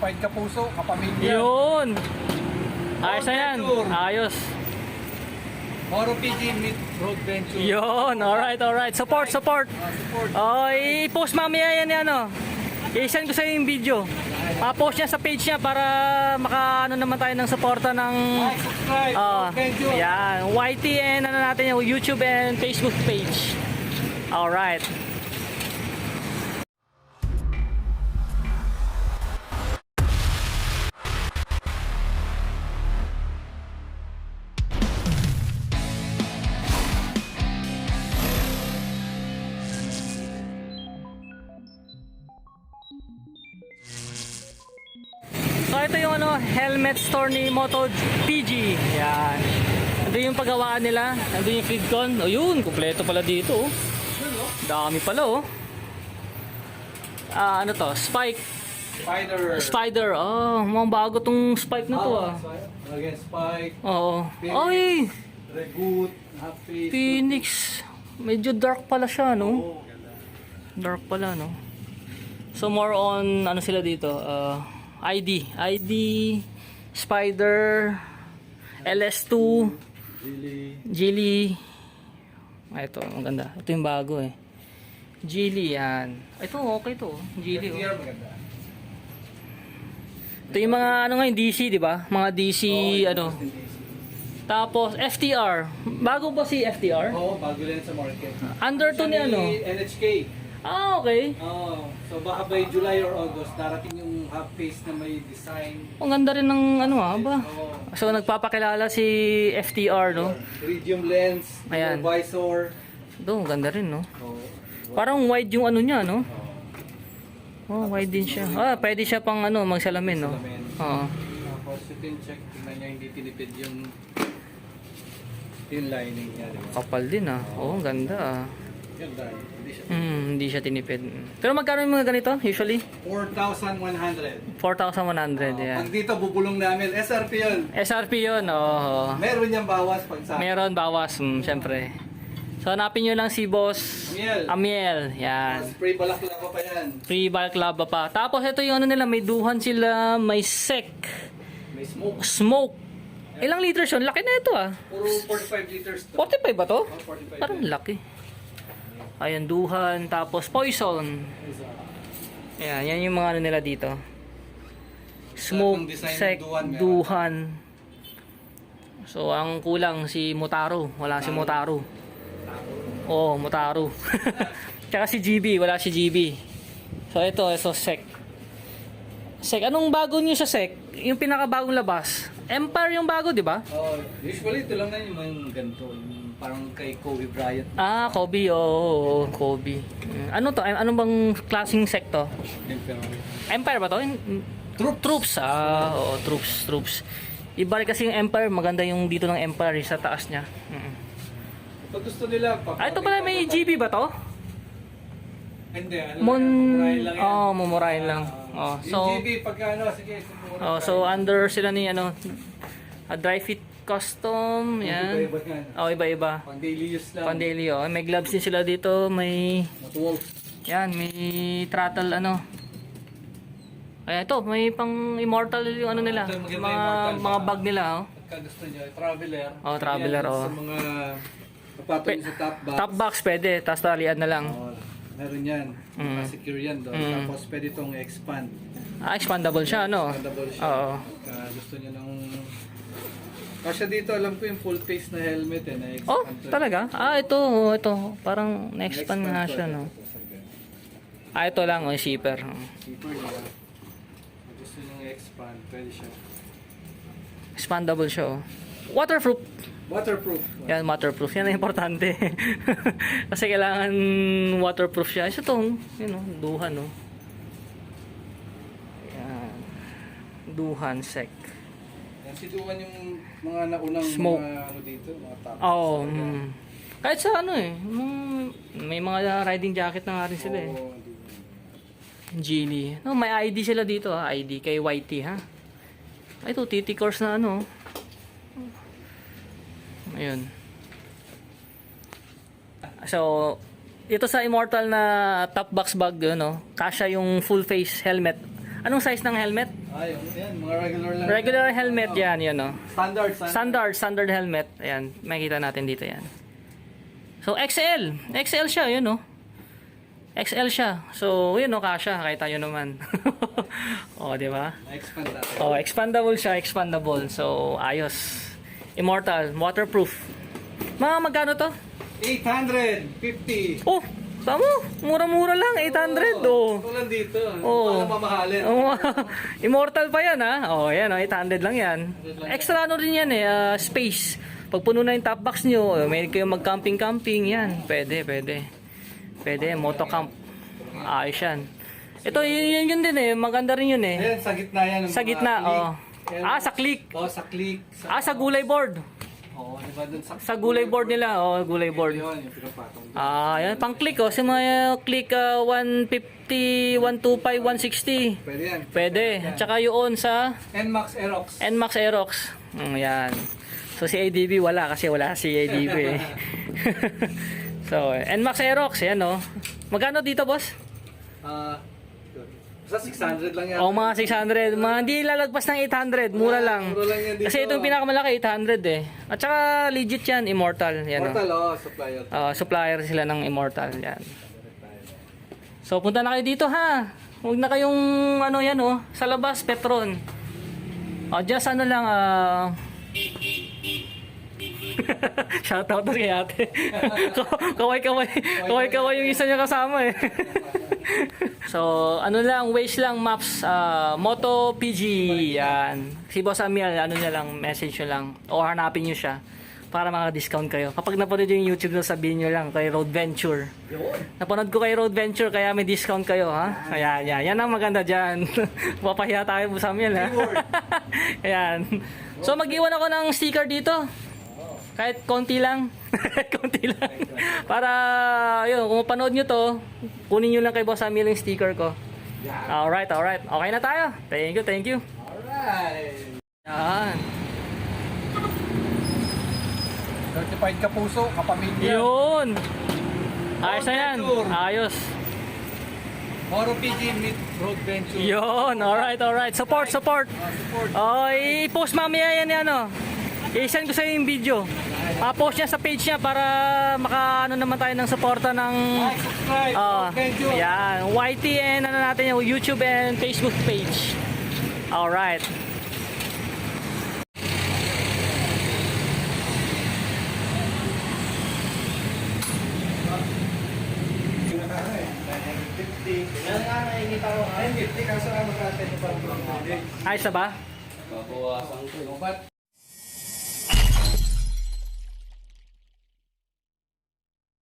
certified kapuso, kapamilya. Yun. Ayos na yan. Ayos. Moro PG Meet Road Venture. Yun. Alright, alright. Support, support. Ah, support. Oh, i-post mamaya yan yan, ano. I-send ko sa yung video. Pa-post niya sa page niya para maka ano naman tayo ng suporta ng Like, subscribe, Venture. yan. YT and ano natin yung YouTube and Facebook page. Alright. Ito yung ano, helmet store ni Moto PG. Yan. Ito yung paggawaan nila. Ito yung FeedCon. O yun, kumpleto pala dito. Oh. Dami pala oh. Ah, ano to? Spike. Spider. Spider. Oh, mukhang bago tong spike na to ah. Again, Spike, Oo. Ay, Regoot, Half Face. Phoenix. Medyo dark pala siya, no? Oh. Dark pala, no? So more on ano sila dito? Uh, ID, ID, Spider, LS2, Really. Geely. Ah, ito, maganda. Ito yung bago eh. Geely yan. Ito, okay to. FTR Oh. Ito yung mga ano ngayon, DC, di ba? Mga DC, Oh, ano. DC. Tapos, FTR. Bago ba si FTR? Oo, bago lang sa market. Under to ni ano? NHK. Ah, okay. Oo. So baka by July or August, darating yung half face na may design. Ang ganda rin ng ano ah, ba? Oo. So, nagpapakilala si FTR, no? Iridium lens, Ayan. visor. Ito, ang ganda rin, no? Oo. Parang wide yung ano niya, no? Oo. Oh, wide din siya. Ah, pwede siya pang ano, magsalamin, no? Salamin. Oo. Tapos you can check, tingnan niya hindi tinipid yung yung lining niya. Di ba? Kapal din, ah. Oo, ang ganda, ah. Hindi siya. Hmm, hindi siya tinipid. Pero magkano yung mga ganito, usually? 4,100. 4,100, yan. Pag dito bubulong namin, SRP yun. SRP yun, oo. Meron niyang bawas pag sa Meron bawas, mm, syempre. So, hanapin nyo lang si Boss Amiel. Amiel. Yan. Spray balaklava pa yan. Free bulk laba pa. Tapos, ito yung ano nila, may duhan sila, may sec, May smoke. smoke. Ilang liters yun? Laki na ito, ah. Puro 45 liters to. 45 ba to? Oh, 45. Parang laki. Ayan, duhan. Tapos, poison. Ayan, yan yung mga ano nila dito. Smoke, sec, duhan. So, ang kulang si Motaro. Wala si Motaro. Oo, oh, Motaro. Tsaka si GB. Wala si GB. So, ito, ito, sec. Sec. Anong bago niyo sa sec? Yung pinakabagong labas. Empire yung bago, di ba? Oh, usually ito lang na yung ganito. Yung parang kay Kobe Bryant. Ah, Kobe. Oo, oo, Kobe. Ano to? Ano bang klaseng sec to? Emperor. Empire ba to? Troops. Troops. Ah, oo, troops, troops. Iba rin kasi yung Empire, maganda yung dito ng Empire yung sa taas niya. Mm. Pag gusto nila. Ah, ito pala may GB ba to? Hindi, ano Mon mumurahin lang yan. Oh, mumurahin lang. Oh, Ah, so yung GB, pagka ano, sige, oh, so under sila ni ano a dry fit custom, yan. Iba-iba yan. Oh, iba-iba. Pang daily use lang. Pandeli oh. May gloves din sila dito, may Matuwag. yan, may throttle ano. Ay, ito, may pang immortal yung ano nila. Ito, Mga mga bag nila oh. Pagka gusto nyo, traveler. Oh, traveler, Yan, oh. Sa mga kapatong sa top box. Top box pwede, tapos talian na lang. Oh, meron yan. Mm. secure yan doon. Mm. Tapos pwede itong expand. Ah, expandable siya, ano? Expandable siya. Oo. Gusto nyo ng... Kasi dito, alam ko yung full face na helmet eh. Na-expand Oh, to. talaga? Ah, ito, oh, ito. Parang na-expand nga siya, no? Ah, ito lang, oh. Zipper niya. Kung gusto nyo expand, pwede siya. Expandable siya, oh. Waterproof. Waterproof. Yan, waterproof. Yan ang importante. Kasi kailangan waterproof siya. Isa to, yun, oh, duhan, oh. Duhan sec. Yan, si Duan yung mga naunang Smoke. mga ano dito, mga top. Oo, oh, mm. Kahit sa ano eh, mm, may mga riding jacket na nga rin sila eh. Oo, di- Geely. No, may ID sila dito ha. ID kay YT ha. Ay, ito, TT course na ano. Ayun. So, ito sa Immortal na top box bag, no? Kasha yung full face helmet. Anong size ng helmet? Ay, yan, mga regular lang. Regular helmet yan, yun oh. Standard, standard. Standard, standard helmet. Ayan, makikita natin dito yan. So, XL. XL siya, yun oh. XL siya. So, yun oh, kasha. Kahit tayo naman. oh, di ba? Na-expand natin. Oh, expandable siya, expandable. So, ayos. Immortal, waterproof. Mga magkano to? 850. Oh, tamo. Mura-mura lang, 800. Oh. Ito lang dito. Oh. Para mamahalin. Oh, immortal pa yan ha. Oh, yan oh, 800 lang yan. Extra ano rin yan eh, ah, space. Pag puno na yung top box nyo, oh, may kayo mag-camping-camping, yan. Pwede, pwede. Pwede, motocamp. Ayos yan. Ito, yun, yun, yun din eh. Maganda rin yun eh. Ayan, sa gitna yan. Sa gitna, oh. Ayan. Ah, sa click. Oh, sa click. Ah, sa gulay board. Oo, di ba dun sa... Sa gulay board nila, oh, gulay board. Yun, yung pinapatong. Ah, yan, pang click oh. Sa mga click ah, 150, 125, 160. Pwede yan. Pwede. Tsaka yun sa NMAX Aerox. NMAX Aerox. Mm, yan. So si ADB wala kasi wala si ADB. eh. so, NMAX Aerox, yan oh. Magkano dito, boss? Ah, yun. Sa 600 lang yan. O mga 600, mga hindi lalagpas ng 800, mura lang. Mura lang yan dito. Kasi itong pinakamalaki 800 eh. At saka legit yan, Immortal, yan oh. Portal, oh, supplier. Ah, supplier sila ng Immortal, yan. So punta na kayo dito ha. Huwag na kayong ano yan oh, sa labas Petron. Oh, just ano lang ah Shoutout na kay ate. Kaway-kaway. Kaway-kaway yung isa niya kasama eh. so, ano lang, Waze lang, Maps, ah, Moto PG, yan. Si Boss Amiel, ano niya lang, message nyo lang. O hanapin nyo siya para maka-discount kayo. Kapag napanood yung YouTube na sabihin nyo lang kay Road Venture. Napanood ko kay Road Venture kaya may discount kayo ha. Ayan, yan. Yan ang maganda dyan. Papahiya tayo po sa amin ha. Ayan. So mag-iwan ako ng sticker dito. Kahit konti lang. konti lang. Para, yun, kung mapanood nyo to, kunin nyo lang kay Boss Amil yung sticker ko. Alright, alright. Okay na tayo. Thank you, thank you. Alright. Yan. Certified kapuso, kapamilya. Yun. Ayos na yan. Ayos. Moro PG Meet Road Venture. Yun. Alright, alright. Support, support. Ah, support. Oh, i-post mamaya yan yan ano. I-send ko sa yung video. Pa-post niya sa page niya para maka ano naman tayo ng suporta ng Venture. yan, YT and ano natin yung YouTube and Facebook page. Alright. Nakikita ko. Ay, 50 kaso nga magkakasin yung parang Hindi. Ayos na ba? Babawasan ko. Ba't